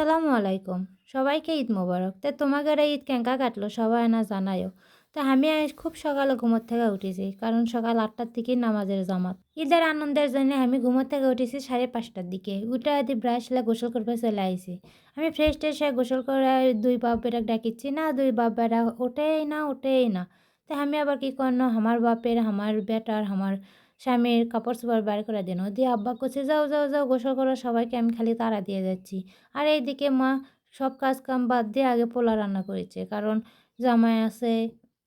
আসসালামু আলাইকুম। সবাইকে ঈদ মোবারক। তো এই ঈদ কেঙ্কা কাটলো? সবাই না জানায়ও। তো আমি খুব সকালে ঘুমোর থেকে উঠেছি, কারণ সকাল আটটার দিকেই নামাজের জামাত। ঈদের আনন্দের জন্য আমি ঘুমোর থেকে উঠেছি সাড়ে পাঁচটার দিকে। উঠে আদি ব্রাশ লা গোসল করবে চলে আইছি। আমি ফ্রেশ ট্রেশ হয়ে গোসল করে দুই বাপ বেটাকে ডাকিচ্ছি, না দুই বাপ বেটা, ওঠেই না ওঠেই না। তো আমি আবার কি করল আমার বাপের, আমার বেটার, আমার স্বামীর কাপড় চোপড় বার করে দিন। দিয়ে আব্বা করছে যাও যাও যাও, গোসল করো, সবাইকে আমি খালি তাড়া দিয়ে যাচ্ছি। আর এইদিকে মা সব কাজ কাম বাদ দিয়ে আগে পোলা রান্না করেছে। কারণ জামাই আছে,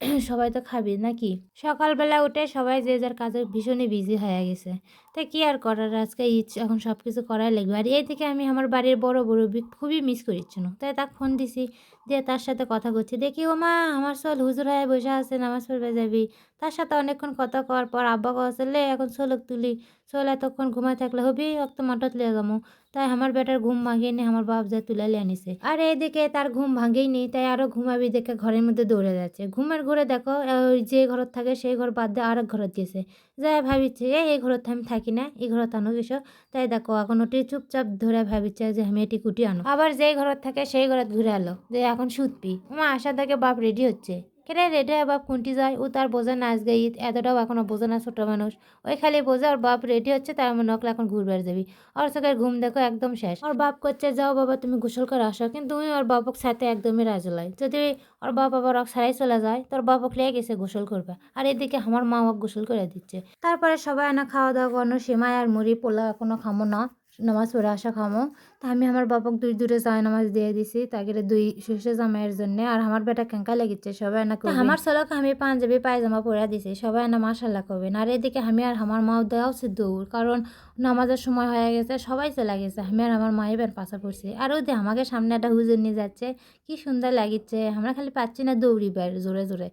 সবাই তো খাবি নাকি? সকালবেলা উঠে সবাই যে যার কাজে ভীষণই বিজি হয়ে গেছে। তা কি আর করার? আজকে ঈদ, এখন সব কিছু করাই লাগবে। আর এইদিকে আমি আমার বাড়ির বড় বড় খুবই মিস করেছিল তাই তাকে ফোন দিছি, দিয়ে তার সাথে কথা করছি দেখি ও মা আমার চল, হুজুর হয়ে বসে আছে, নামাজ পড়বে যাবি। তার সাথে অনেকক্ষণ কথা কওয়ার পর আব্বা কথা লে, এখন চলক তুলি। চল এতক্ষণ ঘুমাই থাকলে হবি অক্ত মাঠত লিয়ে যাব তাই আমার বেটার ঘুম ভাঙেনি আমার বাপ যা তুলে লিয়ে আনিছে। আর এইদিকে তার ঘুম ভাঙেইনি তাই আরও ঘুমাবি দেখে ঘরের মধ্যে দৌড়ে যাচ্ছে। ঘুমের ঘরে দেখো ওই যে ঘরত থাকে, সেই ঘর বাদ দিয়ে আরেক ঘরত গেছে। যাই ভাবিছে, এ, এই ঘরত আমি থাকি না, এই ঘরত আনো কিছু তাই দেখো, এখন ওটি চুপচাপ ধরে ভাবিছে যে, আমি এটি কুটি আনো। আবার যেই ঘরত থাকে, সেই ঘরত ঘুরে আলো যে এখন শুতপি আমার আশা থাকে বাপ রেডি হচ্ছে। কেরে রেডে বাপ কুন্টি যায়, ও তার বোঝা না আজকে ঈদ এতটাও এখনও বোঝে না ছোটো মানুষ। ওই খালি বোঝে ওর বাপ রেডি হচ্ছে, তার মনে নকলে এখন ঘুরবার যাবি। ওর চোখের ঘুম দেখো একদম শেষ। ওর বাপ করছে, যাও বাবা, তুমি গোসল করে আসো। কিন্তু তুমি ওর বাপক সাথে একদমই রাজি লাই যদি ওর বাপ আবার ওর সারাই চলে যায়, তোর বাপক লেগে গেছে গোসল করবে। আর এদিকে আমার মা ওকে গোসল করে দিচ্ছে। তারপরে সবাই না খাওয়া দাওয়া করানো সেমাই আর মুড়ি পোলা এখনও খামো না। নামাজ পড়ে আসা খামো। তা আমি আমার বাবাকে দুই দূরে যায় নামাজ দিয়ে দিছি। তাকে দুই শেষে জামাইয়ের জন্য। আর আমার বেটা কেঙ্কা লেগেছে সবাই না আমার ছেলেকে আমি পাঞ্জাবি পায়জামা পরে দিছি সবাই না মাসাল্লাহ করবেন আর এদিকে আমি আর আমার মাও দেওয়া উচিত দৌড় কারণ নামাজের সময় হয়ে গেছে সবাই চলে গেছে। আমি আর আমার মায়ের বের পাশা পড়ছি। আর ওই দিয়ে আমাকে সামনে একটা হুজুর নিয়ে যাচ্ছে কি সুন্দর লাগিচ্ছে। আমরা খালি পাচ্ছি না দৌড়ি বের জোরে জোরে।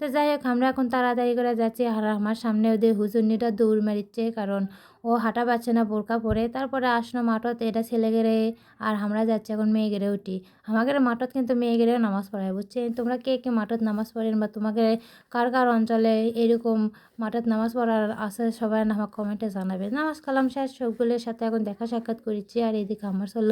তো যাই হোক আমরা এখন তাড়াতাড়ি করে যাচ্ছি। আর আমার সামনে ওদের হুজুরনিটা দৌড় মারিচ্ছে কারণ ও হাঁটা পাচ্ছে না বোরকা পরে। তারপরে আসলো মাঠত, এটা ছেলে গেড়ে আর আমরা যাচ্ছি এখন মেয়ে গেড়ে উঠি। আমাদের মাঠত কিন্তু মেয়ে গেড়েও নামাজ পড়ায় বুঝছে তোমরা কে কে মাঠত নামাজ পড়েন বা তোমাকে কার কার অঞ্চলে এরকম মাঠত নামাজ পড়ার আছে সবাই আমার কমেন্টে জানাবে নামাজ কালাম শেষ, সবগুলোর সাথে এখন দেখা সাক্ষাৎ করেছি আর এদিকে আমার চল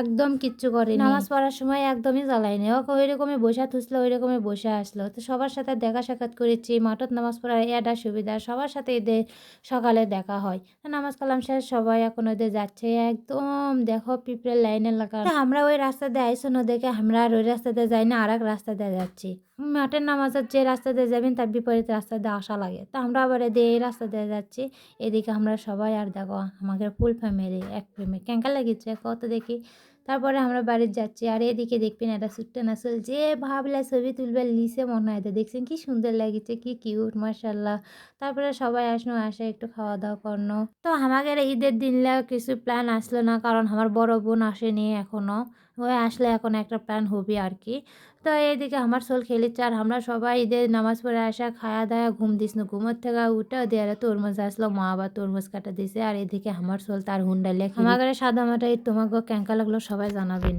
একদম কিচ্ছু করে নামাজ পড়ার সময় একদমই জ্বালায়নি। ও ওই রকমই বসে থুসলো ওই রকমই বসে আসলো। তো সবার সাথে দেখা সাক্ষাৎ করেছি, মাঠত নামাজ পড়ার এটা সুবিধা, সবার সাথে এদের সকালে দেখা হয়। নামাজ কালাম শেষ, সবাই এখন ওদের যাচ্ছে। একদম, দেখো পিঁপড়ের লাইনে লাগা। আমরা ওই রাস্তা দিয়ে আইসো দেখে আমরা আর ওই রাস্তা দিয়ে যাই না আর এক রাস্তা দিয়ে যাচ্ছি। মাঠের নামাজের যে রাস্তা দিয়ে যাবেন, তার বিপরীত রাস্তা দিয়ে আসা লাগে। তো আমরা আবার এদিকে এই রাস্তা দিয়ে যাচ্ছি। এদিকে আমরা সবাই আর দেখো, আমাদের ফুল ফ্যামিলি এক ফ্যামিলি ক্যাঙ্কা লাগিয়েছে? কত দেখি। তারপরে আমরা বাড়ির যাচ্ছি। আর এদিকে দেখবেন একটা সুট্টা নাসল যে ভাবলা ছবি তুলবে, লিসে মনে হয় দেখছেন কি সুন্দর লাগিছে, কি কিউট মার্শাল্লাহ তারপরে সবাই আসলো, আসে একটু খাওয়া দাওয়া করল। তো আমাদের ঈদের দিনলে কিছু প্ল্যান আসলো না, কারণ আমার বড় বোন আসেনি এখনও ওই আসলে এখন একটা প্ল্যান হবে আর কি তো এইদিকে আমার সোল খেলিচ্ছে আর আমরা সবাই ঈদের নামাজ পড়ে আসা খাওয়া দাওয়া ঘুম দিস না ঘুমোর থেকে উঠে দেয়ারে তরমুজ আসলো মা আবার তরমুজ কাটা দিছে। আর এদিকে আমার সোল তার হুন্ডা লেখা। আমার সাদা মাটা তোমাকে ক্যাঙ্কা লাগল সবাই জানাবেন।